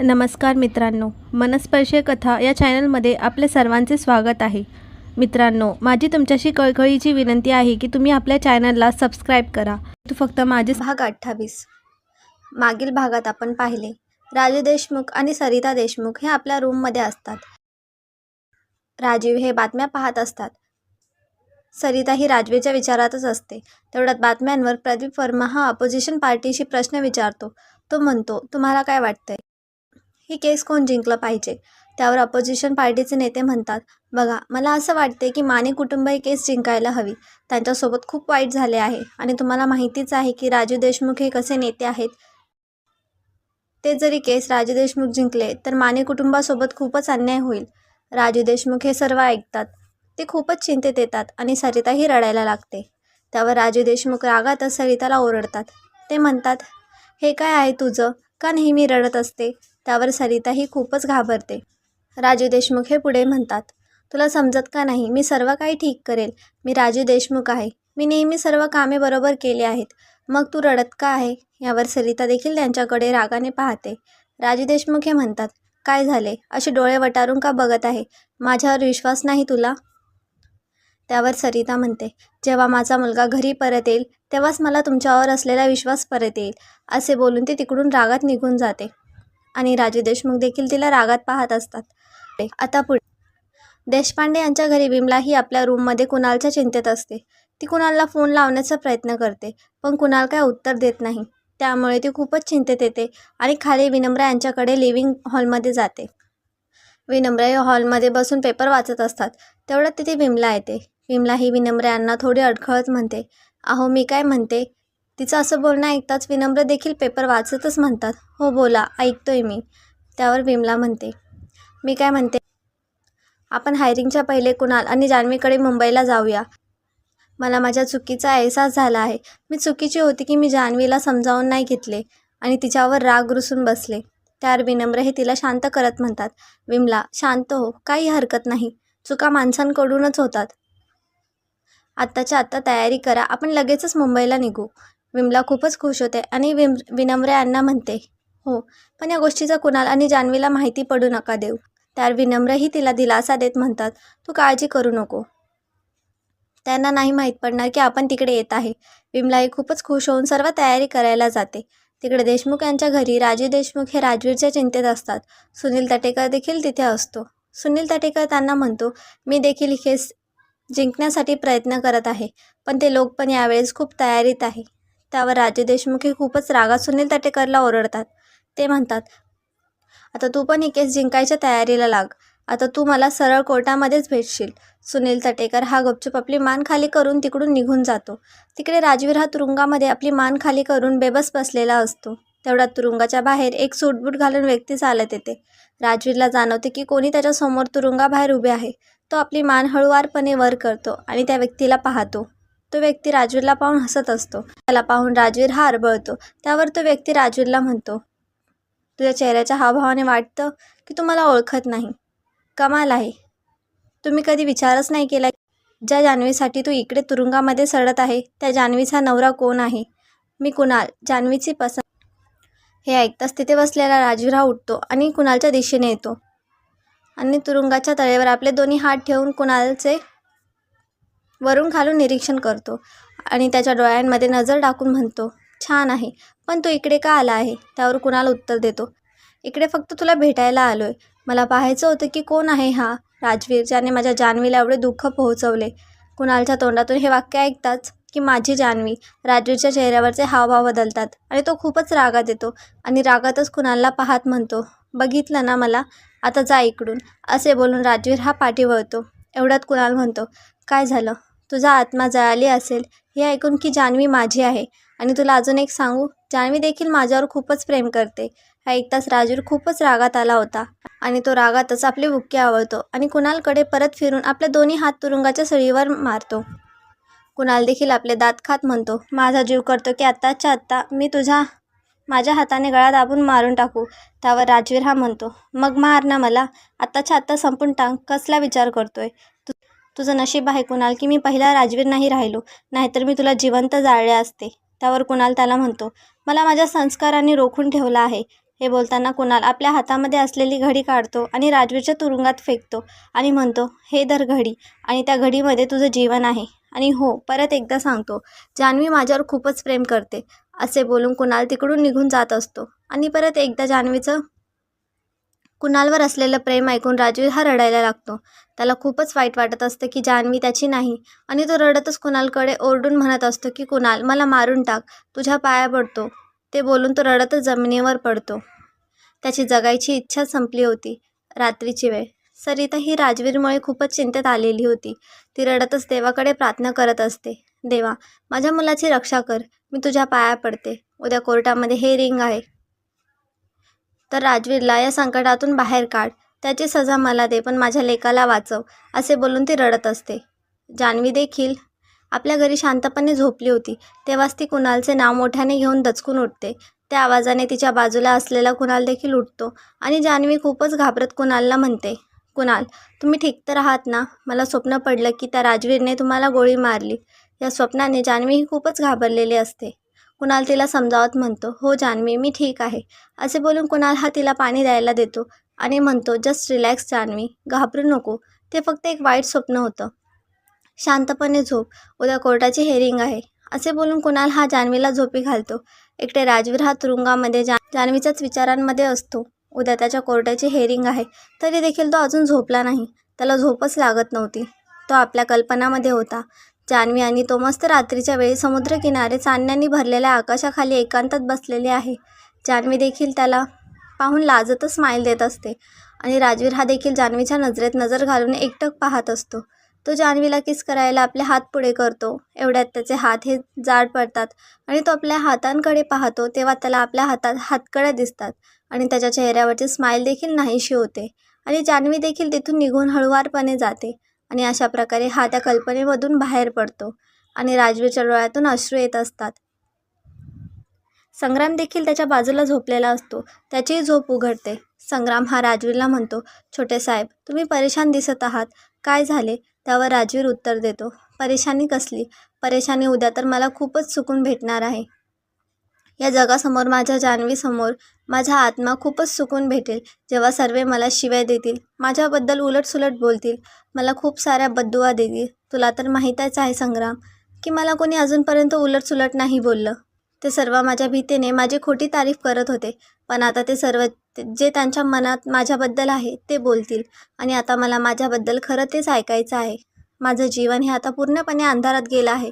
नमस्कार मित्रांनो मनस्पर्शी कथा या चॅनलमध्ये आपल्या सर्वांचे स्वागत आहे. मित्रांनो माझी तुमच्याशी कळकळीची विनंती आहे की तुम्ही आपल्या चॅनलला सबस्क्राईब करा. तू फक्त माझे भाग अठ्ठावीस. मागील भागात आपण पाहिले राजू देशमुख आणि सरिता देशमुख हे आपल्या रूममध्ये असतात. राजीव हे बातम्या पाहत असतात. सरिता ही राजवेच्या विचारातच असते. तेवढ्यात बातम्यांवर प्रदीप वर्मा हा अपोजिशन पार्टीशी प्रश्न विचारतो. तो म्हणतो तुम्हाला काय वाटतंय? ही केस कोण जिंकलं पाहिजे? त्यावर अपोजिशन पार्टीचे नेते म्हणतात बघा मला असं वाटते की माने कुटुंब ही केस जिंकायला हवी. त्यांच्यासोबत खूप वाईट झाले आहे आणि तुम्हाला माहितीच आहे की राजू देशमुख हे कसे नेते आहेत? ते जरी केस राजू देशमुख जिंकले तर माने कुटुंबासोबत खूपच अन्याय होईल. राजू देशमुख हे सर्व ऐकतात. ते खूपच चिंतेत येतात आणि सरिताही रडायला लागते. त्यावर राजू देशमुख रागातच सरिताला ओरडतात. ते म्हणतात हे काय आहे तुझं? का नेहमी रडत असते? त्यावर सरिता ही खूपच घाबरते. राजू देशमुख हे पुढे म्हणतात तुला समजत का नाही? मी सर्व काही ठीक करेल. मी राजू देशमुख आहे. मी नेहमी सर्व कामे बरोबर केली आहेत. मग तू रडत का आहे यावर सरिता देखील त्यांच्याकडे रागाने पाहते. राजू देशमुख हे म्हणतात काय झाले? असे डोळे वटारून का बघत आहे? माझ्यावर विश्वास नाही तुला त्यावर सरिता म्हणते जेव्हा माझा मुलगा घरी परत येईल तेव्हाच मला तुमच्यावर असलेला विश्वास परत येईल. असे बोलून ती तिकडून रागात निघून जाते. आणि राजू देशमुख देखील तिला रागात पाहत असतात. आता पुढे. देशपांडे यांच्या घरी विमला ही आपल्या रूममध्ये कुणालच्या चिंतेत असते. ती कुणालला फोन लावण्याचा प्रयत्न करते पण कुणाल काय उत्तर देत नाही. त्यामुळे ती खूपच चिंतेत येते आणि खाली विनम्रा यांच्याकडे लिव्हिंग हॉलमध्ये जाते. विनम्रा हे हॉलमध्ये बसून पेपर वाचत असतात. तेवढ्यात तिथे विमला येते. विमला ही विनम्र यांना थोडी अडखळत म्हणते. अहो मी काय म्हणते? तिचं असं बोलणं ऐकताच विनम्र देखील पेपर वाचतच म्हणतात. हो बोला ऐकतोय मी. त्यावर विमला म्हणते. मी काय म्हणते? आपण हायरिंगच्या पहिले कुणाल आणि जान्हवीकडे मुंबईला जाऊया. मला माझ्या चुकीचा अहसास झाला आहे. मी चुकीची होती की मी जान्हवीला समजावून नाही घेतले आणि तिच्यावर राग रुसून बसले. त्यावर विनम्र हे तिला शांत करत म्हणतात. विमला शांत हो. काही हरकत नाही. चुका माणसांकडूनच होतात. आत्ताच्या आत्ता तयारी करा. आपण लगेचच मुंबईला निघू. विमला खूपच खुश होते आणि विम विनम्र यांना म्हणते हो पण या गोष्टीचा कुणाल आणि जान्हवीला माहिती पडू नका देऊ. त्यावर विनम्रही तिला दिलासा देत म्हणतात तू काळजी करू नको. त्यांना नाही माहीत पडणार की आपण तिकडे येत आहे. विमलाही खूपच खुश होऊन सर्व तयारी करायला जाते. तिकडे देशमुख यांच्या घरी राजे देशमुख हे राजवीरच्या चिंतेत असतात. सुनील तटेकर देखील तिथे असतो. सुनील तटेकर त्यांना म्हणतो मी देखील हे केस जिंकण्यासाठी प्रयत्न करत आहे पण ते लोक पण यावेळेस खूप तयारीत आहे. त्यावर राजू देशमुख हे खूपच रागात सुनील तटेकरला ओरडतात. ते म्हणतात आता तू पण ही केस जिंकायच्या तयारीला लाग. आता तू मला सरळ कोर्टामध्येच भेटशील सुनील तटेकर हा गपचूप आपली मान खाली करून तिकडून निघून जातो. तिकडे राजवीर हा तुरुंगामध्ये आपली मान खाली करून बेबस बसलेला असतो. तेवढ्यात तुरुंगाच्या बाहेर एक सूटबूट घालून व्यक्ती चालत येते. राजवीरला जाणवते की कोणी त्याच्यासमोर तुरुंगाबाहेर उभे आहे. तो आपली मान हळुवारपणे वर करतो आणि त्या व्यक्तीला पाहतो. तो व्यक्ती राजवीरला पाहून हसत असतो. त्याला पाहून राजवीर हा आरबळतो. त्यावर तो व्यक्ती राजवीरला म्हणतो तुझ्या चेहऱ्याच्या हावभावाने वाटतं की तू मला ओळखत नाही. कमाल आहे. तुम्ही कधी विचारच नाही केला ज्या जान्हवीसाठी तू इकडे तुरुंगामध्ये सडत आहे त्या जान्हवीचा नवरा कोण आहे? मी कुणाल? जान्हवीची पसंत हे ऐकताच तिथे बसलेला राजवीर हा उठतो आणि कुणालच्या दिशेने येतो. आणि तुरुंगाच्या तळेवर आपले दोन्ही हात ठेवून कुणालचे वरून खालून निरीक्षण करतो आणि त्याच्या डोळ्यांमध्ये नजर टाकून म्हणतो छान आहे पण तो इकडे का आला आहे त्यावर कुणाला उत्तर देतो इकडे फक्त तुला भेटायला आलो आहे मला पाहायचं होतं की कोण आहे हा राजवीर ज्याने माझ्या जान्हवीला एवढे दुःख पोहोचवले. कुणालच्या तोंडातून हे वाक्य ऐकताच की माझी जान्हवी राजवीरच्या चेहऱ्यावरचे हावभाव बदलतात आणि तो खूपच रागात येतो आणि रागातच कुणालला पाहत म्हणतो बघितलं ना मला? आता जा इकडून. असे बोलून राजवीर हा पाठी वळतो. एवढ्यात कुणाल म्हणतो काय झालं? तुझा आत्मा जळाली असेल हे ऐकून की जान्हवी माझी आहे. आणि तुला अजून एक सांगू जान्हवी देखील माझ्यावर खूपच प्रेम करते. ऐकताच राजवीर खूपच रागात आला होता. आणि तो रागातच आपले बुक्के आवळतो आणि कुणालकडे परत फिरून आपले दोन्ही हात तुरुंगाच्या सळीवर मारतो. कुणाल देखील आपले दात खात म्हणतो माझा जीव करतो की आत्ताच्या आत्ता मी तुझा माझ्या हाताने गळा दाबून मारून टाकू. त्यावर राजवीर हा म्हणतो मग मार ना मला आत्ताच्या आत्ता संपून टाक कसला विचार करतोय? तुझं नशीब आहे कुणाल की मी पहिला राजवीर नाही राहिलो. नाहीतर मी तुला जिवंत जाळले असते. त्यावर कुणाल त्याला म्हणतो मला माझ्या संस्कारांनी रोखून ठेवला आहे. हे बोलताना कुणाल आपल्या हातामध्ये असलेली घडी काढतो आणि राजवीरच्या तुरुंगात फेकतो आणि म्हणतो हे धर घडी आणि त्या घडीमध्ये तुझं जीवन आहे. आणि हो परत एकदा सांगतो जान्हवी माझ्यावर खूपच प्रेम करते असे बोलून कुणाल तिकडून निघून जात असतो. आणि परत एकदा जान्हवीचं कुणालवर असलेलं प्रेम ऐकून राजवीर हा रडायला लागतो. त्याला खूपच वाईट वाटत असतं की जान्हवी त्याची नाही. आणि तो रडतच कुणालकडे ओरडून म्हणत असतो की कुणाल मला मारून टाक. तुझ्या पाया पडतो. ते बोलून तो रडतच जमिनीवर पडतो. त्याची जगायची इच्छा संपली होती. रात्रीची वेळ. सरिता ही राजवीरमुळे खूपच चिंतेत आलेली होती. ती रडतच देवाकडे प्रार्थना करत असते. देवा माझ्या मुलाची रक्षा कर. मी तुझ्या पाया पडते. उद्या कोर्टामध्ये हे रिंग आहे. तर राजवीरला या संकटातून बाहेर काढ. त्याची सजा मला दे पण माझ्या लेकाला वाचव असे बोलून ती रडत असते. जान्हवी देखील आपल्या घरी शांतपणे झोपली होती. तेव्हाच ती कुणालचे नाव मोठ्याने घेऊन दचकून उठते. त्या आवाजाने तिच्या बाजूला असलेला कुणाल देखील उठतो आणि जान्हवी खूपच घाबरत कुणालला म्हणते कुणाल तुम्ही ठीक तर आहात ना? मला स्वप्न पडलं की त्या राजवीरने तुम्हाला गोळी मारली. या स्वप्नाने जान्हवी ही खूपच घाबरलेली असते. कुणाल तिला समजावत म्हणतो हो जान्हवी मी ठीक आहे. असे बोलून कुणाल हा तिला पाणी द्यायला देतो आणि म्हणतो जस्ट रिलॅक्स जान्हवी घाबरू नको. ते फक्त एक वाईट स्वप्न होतं. शांतपणे झोप. उद्या कोर्टाची हेरिंग आहे. असे बोलून कुणाल हा जान्हवीला झोपी घालतो. एकटे राजवीर हा तुरुंगामध्ये जा जान्हवीच्याच विचारांमध्ये असतो. उद्या त्याच्या कोर्टाची हेरिंग आहे. तरी देखील तो अजून झोपला नाही. त्याला झोपच लागत नव्हती. तो आपल्या कल्पनामध्ये होता. जान्हवी आणि तो मस्त रात्रीच्या वेळी समुद्रकिनारे चांदण्यांनी भरलेल्या आकाशाखाली एकांतात बसलेले आहे. जान्हवी देखील त्याला पाहून लाजतच स्माईल देत असते आणि राजवीर हा देखील जान्हवीच्या नजरेत नजर घालून एकटक पाहत असतो. तो जान्हवीला किस करायला आपले हात पुढे करतो. एवढ्यात त्याचे हात हे जाड पडतात आणि तो आपल्या हातांकडे पाहतो तेव्हा त्याला आपल्या हातात हातकड्या दिसतात आणि त्याच्या चेहऱ्यावरची स्माईल देखील नाहीशी होते आणि जान्हवी देखील तिथून निघून हळुवारपणे जाते. आणि अशा प्रकारे हा त्या कल्पनेमधून बाहेर पडतो आणि राजवीरच्या डोळ्यातून अश्रू येत असतात. संग्राम देखील त्याच्या बाजूला झोपलेला असतो. त्याचीही झोप उघडते. संग्राम हा राजवीरला म्हणतो छोटे साहेब तुम्ही परेशान दिसत आहात. काय झाले? त्यावर राजवीर उत्तर देतो परेशानी कसली? परेशानी उद्या तर मला खूपच सुकून भेटणार आहे. या जगासमोर माझ्या जान्हवीसमोर माझा आत्मा खूपच सुकून भेटेल जेव्हा सर्व मला शिव्या देतील माझ्याबद्दल उलटसुलट बोलतील मला खूप साऱ्या बद्दुआ देतील. तुला तर माहीतच आहे संग्राम की मला कोणी अजूनपर्यंत उलटसुलट नाही बोललं. ते सर्व माझ्या भीतीने माझी खोटी तारीफ करत होते पण आता ते सर्व जे त्यांच्या मनात माझ्याबद्दल आहे ते बोलतील आणि आता मला माझ्याबद्दल खरं तेच ऐकायचं आहे. माझं जीवन हे आता पूर्णपणे अंधारात गेलं आहे.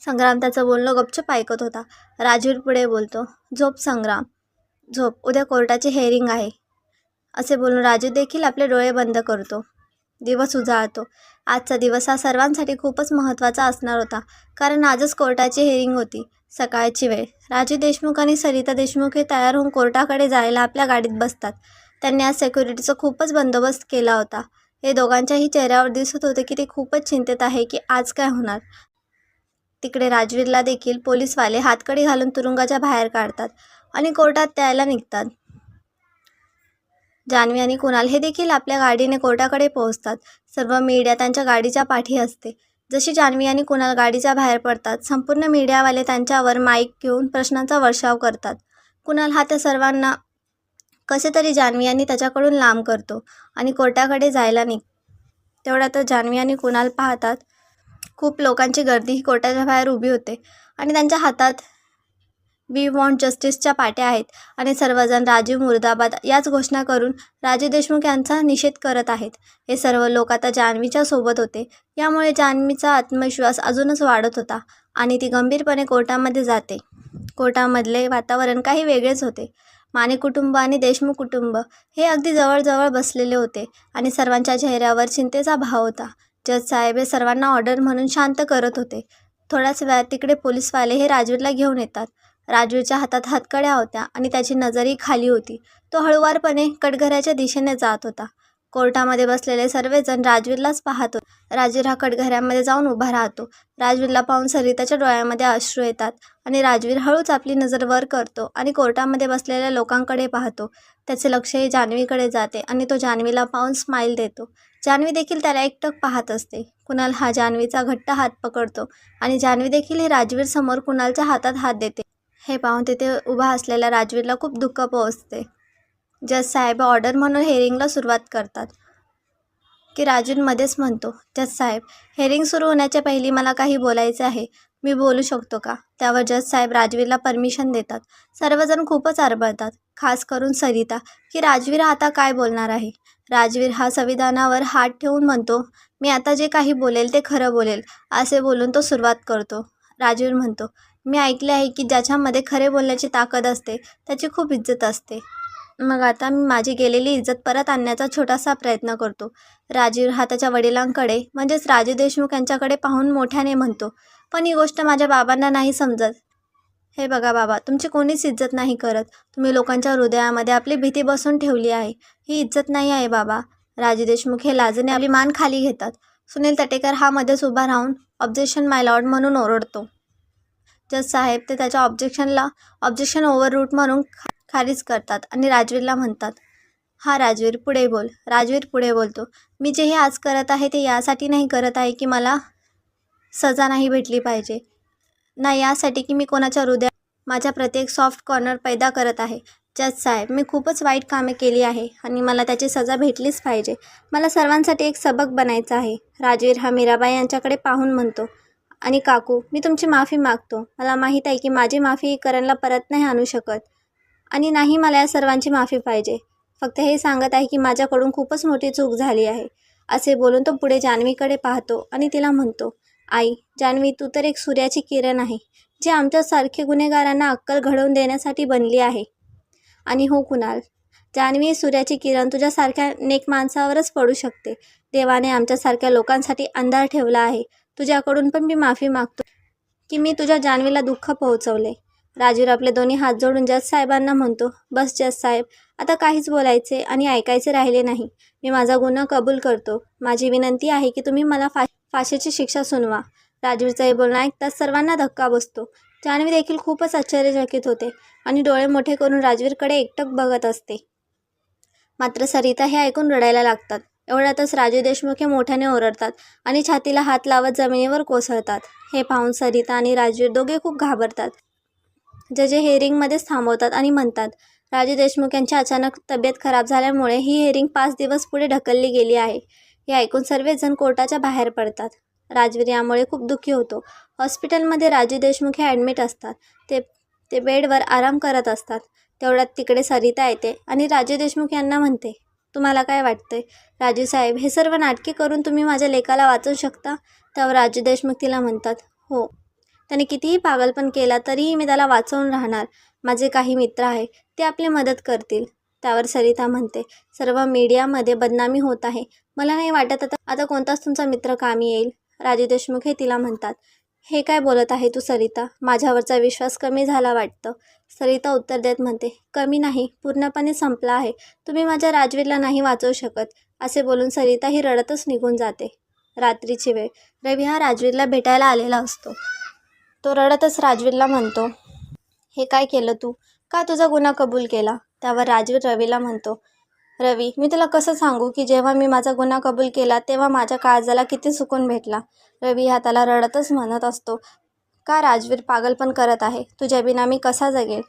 संग्राम त्याचं बोलणं गपचप ऐकत होता. राजवीर पुढे बोलतो झोप संग्राम झोप. उद्या कोर्टाचे हेअरिंग आहे. असे बोलून राजू देखील आपले डोळे बंद करतो. दिवस उजाळतो. आजचा दिवस हा सर्वांसाठी खूपच महत्त्वाचा असणार होता कारण आजच कोर्टाची हेअरिंग होती सकाळची वेळ. राजू देशमुख आणि सरिता देशमुख हे तयार होऊन कोर्टाकडे जायला आपल्या गाडीत बसतात. त्यांनी आज सेक्युरिटीचा खूपच बंदोबस्त केला होता. हे दोघांच्याही चेहऱ्यावर दिसत होते की ते खूपच चिंतेत आहे की आज काय होणार. तिकडे राजवीरला देखील पोलीसवाले हातकडी घालून तुरुंगाच्या बाहेर काढतात आणि कोर्टात त्यायला निघतात. जान्हवी आणि कुणाल हे देखील आपल्या गाडीने कोर्टाकडे पोहोचतात. सर्व मीडिया त्यांच्या गाडीच्या पाठी असते. जशी जान्हवी आणि कुणाल गाडीच्या बाहेर पडतात संपूर्ण मीडियावाले त्यांच्यावर माईक घेऊन प्रश्नांचा वर्षाव करतात. कुणाल हा त्या सर्वांना कसे तरी जान्हवी आणि त्याच्याकडून लांब करतो आणि कोर्टाकडे जायला निघ तेवढ्यातच जान्हवी आणि कुणाल पाहतात खूप लोकांची गर्दी ही कोर्टाच्या बाहेर उभी होते. आणि त्यांच्या हातात वी वॉन्ट जस्टिसच्या पाट्या आहेत. आणि सर्वजण राजीव मुर्दाबाद याच घोषणा करून राजू देशमुख यांचा निषेध करत आहेत. हे सर्व लोक आता जान्हवीच्या सोबत होते. यामुळे जान्हवीचा आत्मविश्वास अजूनच वाढत होता आणि ती गंभीरपणे कोर्टामध्ये जाते. कोर्टामधले वातावरण काही वेगळेच होते. माने कुटुंब आणि देशमुख कुटुंब हे अगदी जवळजवळ बसलेले होते आणि सर्वांच्या चेहऱ्यावर चिंतेचा भाव होता. जज साहेब हे सर्वांना ऑर्डर म्हणून शांत करत होते. थोड्याच वेळात तिकडे पोलीसवाले हे राजवीरला घेऊन येतात. राजवीरच्या हातात हातकड्या होत्या आणि त्याची नजरही खाली होती. तो हळुवारपणे कटघऱ्याच्या दिशेने जात होता. कोर्टामध्ये बसलेले सर्वजण राजवीरलाच पाहतो. राजवीर हा कटघऱ्यामध्ये जाऊन उभा राहतो. राजवीरला पाहून सरिताच्या डोळ्यामध्ये अश्रू येतात आणि राजवीर हळूच आपली नजर वर करतो आणि कोर्टामध्ये बसलेल्या लोकांकडे पाहतो. त्याचे लक्ष हे जान्हवीकडे जाते आणि तो जान्हवीला पाहून स्माईल देतो. जान्हवी देखील त्याला एकटक पाहत असते. कुणाल हा जान्हवीचा घट्ट हात पकडतो आणि जान्हवी देखील हे राजवीर समोर कुणालच्या हातात हात देते. हे पाहून तिथे उभा असलेल्या राजवीरला खूप दुःख पोहोचते. जज साहेब ऑर्डर म्हणून हेअरिंगला सुरुवात करतात. की राजवीर म्हणतो जज साहेब हेअरिंग सुरू होण्याच्या पहिली मला काही बोलायचे आहे. मी बोलू शकतो का? त्यावर जज साहेब राजवीरला परमिशन देतात. सर्वजण खूपच आरबळतात. खास करून सरिता की राजवीर आता काय बोलणार आहे? राजवीर हा संविधानावर हात ठेवून म्हणतो मी आता जे काही बोलेल ते खरं बोलेल असे बोलून तो सुरुवात करतो. राजवीर म्हणतो मी ऐकले आहे की ज्याच्यामध्ये खरे बोलण्याची ताकद असते त्याची खूप इज्जत असते. मग आता मी माझी गेलेली इज्जत परत आणण्याचा छोटासा प्रयत्न करतो. राजीव हा त्याच्या वडिलांकडे म्हणजेच राजू देशमुख यांच्याकडे पाहून मोठ्याने म्हणतो पण ही गोष्ट माझ्या बाबांना नाही समजत. हे बघा बाबा तुमची कोणीच इज्जत नाही करत. तुम्ही लोकांच्या हृदयामध्ये आपली भीती बसून ठेवली आहे. ही इज्जत नाही आहे बाबा. राजू देशमुख हे लाजने आपली मान खाली घेतात. सुनील तटेकर हा मध्येच उभा राहून ऑब्जेक्शन माय लॉर्ड म्हणून ओरडतो. जज साहेब ते त्याच्या ऑब्जेक्शनला ऑब्जेक्शन ओव्हर रूट म्हणून खारिज करतात आणि राजवीरला म्हणतात हा राजवीर पुढे बोल. राजवीर पुढे बोलतो. मी जे हे आज करत आहे ते यासाठी नाही करत आहे की मला सजा नाही भेटली पाहिजे. ना यासाठी की मी कोणाच्या हृदयात माझ्या प्रत्येक सॉफ्ट कॉर्नर पैदा करत आहे. जज साहेब मी खूपच वाईट कामे केली आहे आणि मला त्याची सजा भेटलीच पाहिजे. मला सर्वांसाठी एक सबक बनायचा आहे. राजवीर हा मीराबाई यांच्याकडे पाहून म्हणतो आणि काकू मी तुमची माफी मागतो. मला माहीत आहे की माझी माफी करणला परत नाही आणू शकत. आणि नाही मला या सर्वांची माफी पाहिजे. फक्त हे सांगत आहे की माझ्याकडून खूपच मोठी चूक झाली आहे. असे बोलून तो पुढे जान्हवीकडे पाहतो आणि तिला म्हणतो आई जान्हवी तू तर एक सूर्याची किरण आहे जी आमच्यासारखे गुन्हेगारांना अक्कल घडवून देण्यासाठी बनली आहे. आणि हो कुणाल जान्हवी सूर्याची किरण तुझ्यासारख्या नेक माणसावरच पडू शकते. देवाने आमच्यासारख्या लोकांसाठी अंधार ठेवला आहे. तुझ्याकडून पण मी माफी मागतो की मी तुझ्या जान्हवीला दुःख पोहोचवले. राजूर आपले दोन्ही हात जोडून जज साहेबांना म्हणतो बस जज साहेब आता काहीच बोलायचे आणि ऐकायचे राहिले नाही. मी माझा गुन्हा कबूल करतो. माझी विनंती आहे की तुम्ही मला फा फाशीची शिक्षा सुनवा. राजवीरचं हे बोलणं ऐकताच सर्वांना धक्का बसतो. जान्हवी देखील खूपच आश्चर्यचकित होते आणि डोळे मोठे करून राजवीरकडे एकटक बघत असते. मात्र सरिता हे ऐकून रडायला लागतात. एवढ्यातच राजू देशमुख हे मोठ्याने ओरडतात आणि छातीला हात लावत जमिनीवर कोसळतात. हे पाहून सरिता आणि राजवीर दोघे खूप घाबरतात. जजे हेअरिंगमध्येच थांबवतात आणि म्हणतात. राजू देशमुख यांची अचानक तब्येत खराब झाल्यामुळे ही हेअरिंग पाच दिवस पुढे ढकलली गेली आहे. हे ऐकून सर्वजण कोर्टाच्या बाहेर पडतात. राजवीर यामुळे खूप दुःखी होतो. हॉस्पिटलमध्ये राजू देशमुख हे ॲडमिट असतात. ते ते बेडवर आराम करत असतात. तेवढ्यात तिकडे सरिता येते आणि राजू देशमुख यांना म्हणते तुम्हाला काय वाटतंय? राजू साहेब हे सर्व नाटके करून तुम्ही माझ्या लेखाला वाचवू शकता? त्यावर राजू देशमुख तिला म्हणतात हो त्याने कितीही पागलपण केला तरीही मी त्याला वाचवून राहणार. माझे काही मित्र आहे ते आपली मदत करतील. त्यावर सरिता म्हणते सर्व मीडियामध्ये बदनामी होत आहे. मला नाही वाटत आता आता कोणताच तुमचा मित्र कामी येईल. राजू देशमुख हे तिला म्हणतात. हे काय बोलत आहे तू सरिता? माझ्यावरचा विश्वास कमी झाला वाटतं. सरिता उत्तर देत म्हणते कमी नाही पूर्णपणे संपला आहे. तुम्ही माझ्या राजवीरला नाही वाचवू शकत. असे बोलून सरिता ही रडतच निघून जाते. रात्रीची वेळ. रवी हा राजवीरला भेटायला आलेला असतो. तो रडतच राजवीरला म्हणतो हे काय केलं तू? का तुझा गुन्हा कबूल केला? त्यावर राजवीर रवीला म्हणतो रवी मी तुला कसं सांगू की जेव्हा मी माझा गुन्हा कबूल केला तेव्हा माझ्या काळजाला किती सुकून भेटला रवी हा त्याला रडतच म्हणत असतो का राजवीर पागलपण करत आहे? तुझ्या बिना मी कसा जगेल?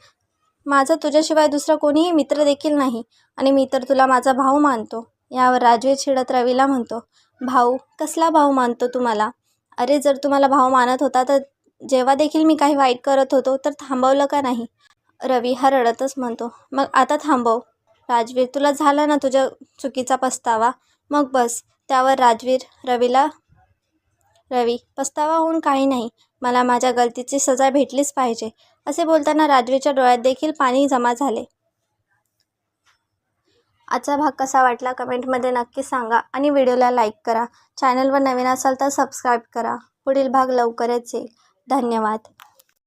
माझा तुझ्याशिवाय दुसरा कोणीही मित्र देखील नाही आणि मी तर तुला माझा भाऊ मानतो यावर राजवीर छिडत रवीला म्हणतो भाऊ कसला भाऊ मानतो तुम्हाला अरे जर तुम्हाला भाऊ मानत होता तर जेव्हा देखील मी काही वाईट करत होतो तर थांबवलं का नाही? रवी हा रडतच म्हणतो. मग आता थांबव. राजवीर तुला झाला ना तुझ्या चुकीचा पस्तावा? मग बस. त्यावर राजवीर रवीला रवी पस्तावा होऊन काही नाही. मला माझ्या गलतीची सजा भेटलीच पाहिजे. असे बोलताना राजवीरच्या डोळ्यात देखील पाणी जमा झाले. आजचा भाग कसा वाटला कमेंटमध्ये नक्की सांगा आणि व्हिडिओला लाईक करा. चॅनलवर नवीन असाल तर सबस्क्राईब करा. पुढील भाग लवकरच येईल. धन्यवाद.